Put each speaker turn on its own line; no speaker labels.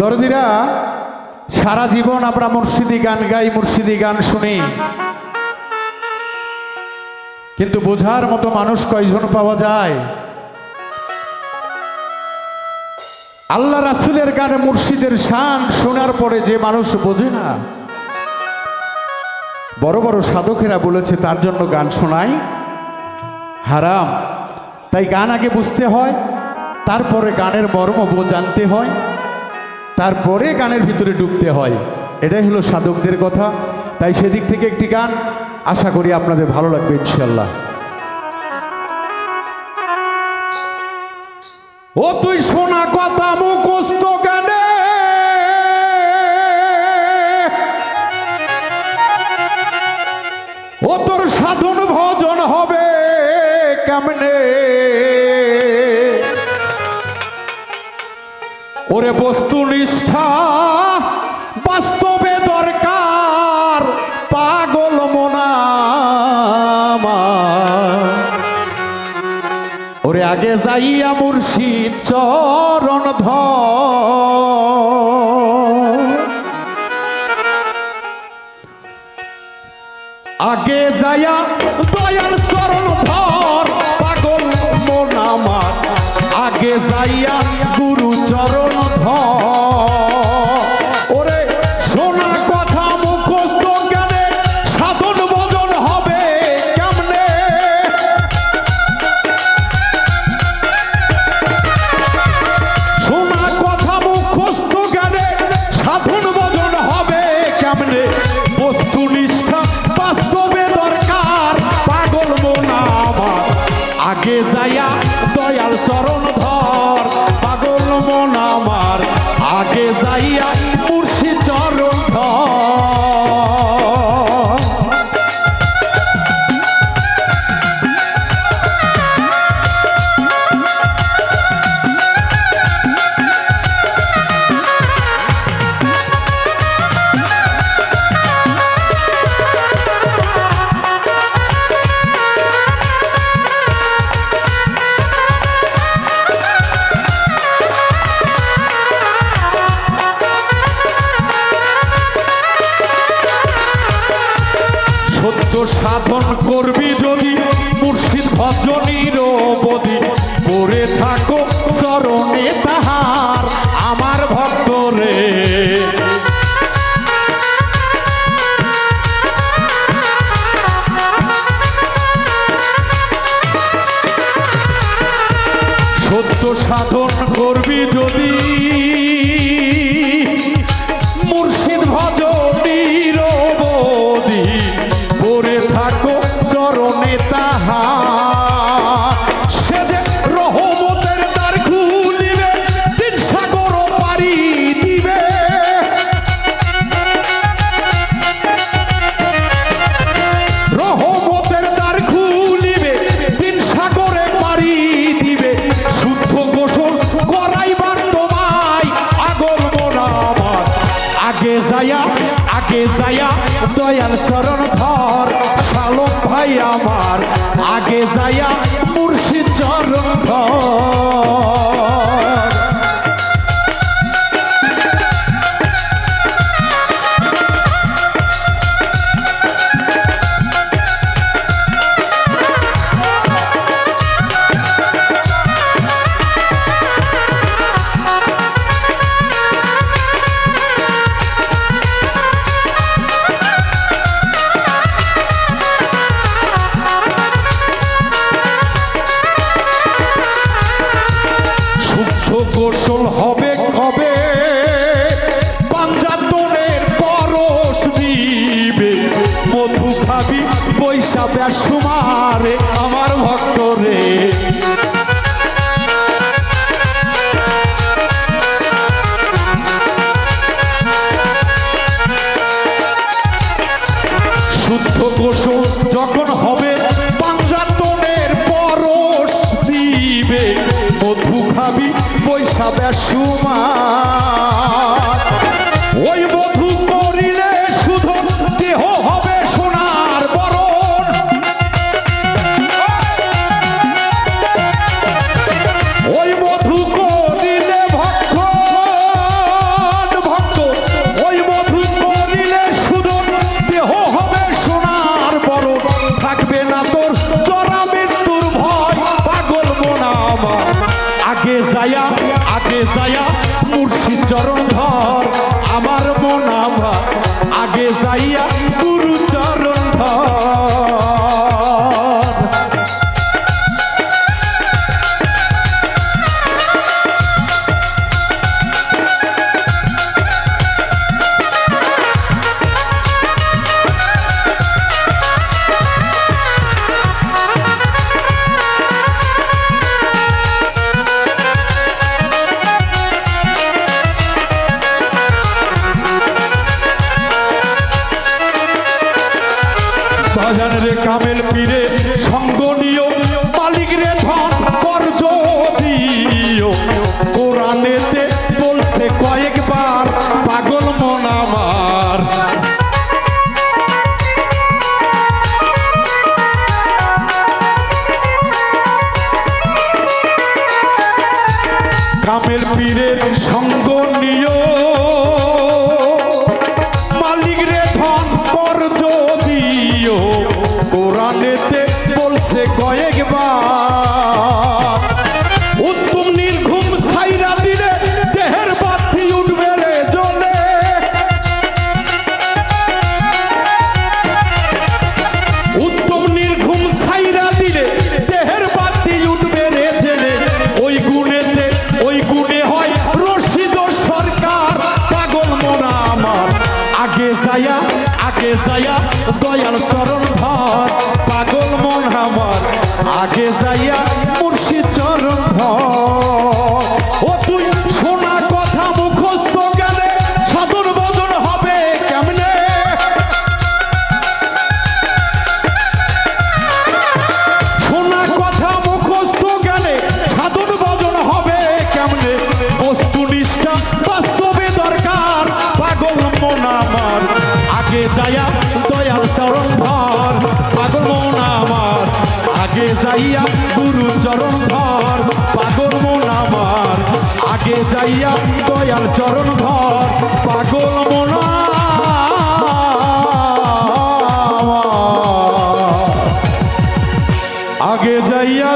দরদিরা, সারা জীবন আমরা মুর্শিদি গান গাই, মুর্শিদি গান শুনি। কিন্তু বোঝার মতো মানুষ কয়জন পাওয়া যায়? আল্লাহ রাসুলের গানে মুর্শিদের শান শোনার পরে যে মানুষ বোঝে না, বড় বড় সাধকেরা বলেছে, তার জন্য গান শোনাই হারাম। তাই গান আগে বুঝতে হয়, তারপরে গানের মর্ম জানতে হয়। তারপরে গানের ভিতরে ডুবতে হয়। এটাই হলো সাধকদের কথা। তাই সেদিক থেকে একটি গান, আশা করি আপনাদের ভালো লাগবে ইনশাল্লাহ ও তুই শোনা কথা মুখস্ত গানে। ও তোর সাধন ভজন হবে কেমনে? ওরে বস্তু নিষ্ঠা, বাস্তবে দরকার পাগল মোনামা ওরে আগে যাইয়া মুর্শিদ চরণ ধ আগে যাইয়া দয়াল যাইয়া গুরু চরণ ধর করবি যদি মুর্শিদ ভজনীর বদি পড়ে থাকো চরণে তাহার আমার ভক্ত রে সত্য সাধন করবি যদি আগে যায়া দয়াল চরণ ধর শালক ভাই আমার আগে যায়া পয়সা বেসুমারে আমার ভক্ত রে। শুদ্ধ গোসল যখন হবে, পাঞ্জাতনের পরশ দিবে। মধু খাবি, পয়সা বেসুমা আগে যায়া মুর্শিদ চরণ ধর আমার মনাভা আগে যাইয়া গুরু চরণ ধর। কামেল পীরে সঙ্গ নিও। মালিক রে কোরআনেতে বলছে কয়েকবার, পাগল মন আমার। কামেল পীরের সঙ্গ নিও। আগে যাইয়া দয়াল চরণ ধর পাগল মন আমার। আগে যাইয়া যাইয়া গুরু চরণ ধর, পাগল মন আমার। আগে যাইয়া দয়াল চরণ ধর, পাগল মন আগে যাইয়া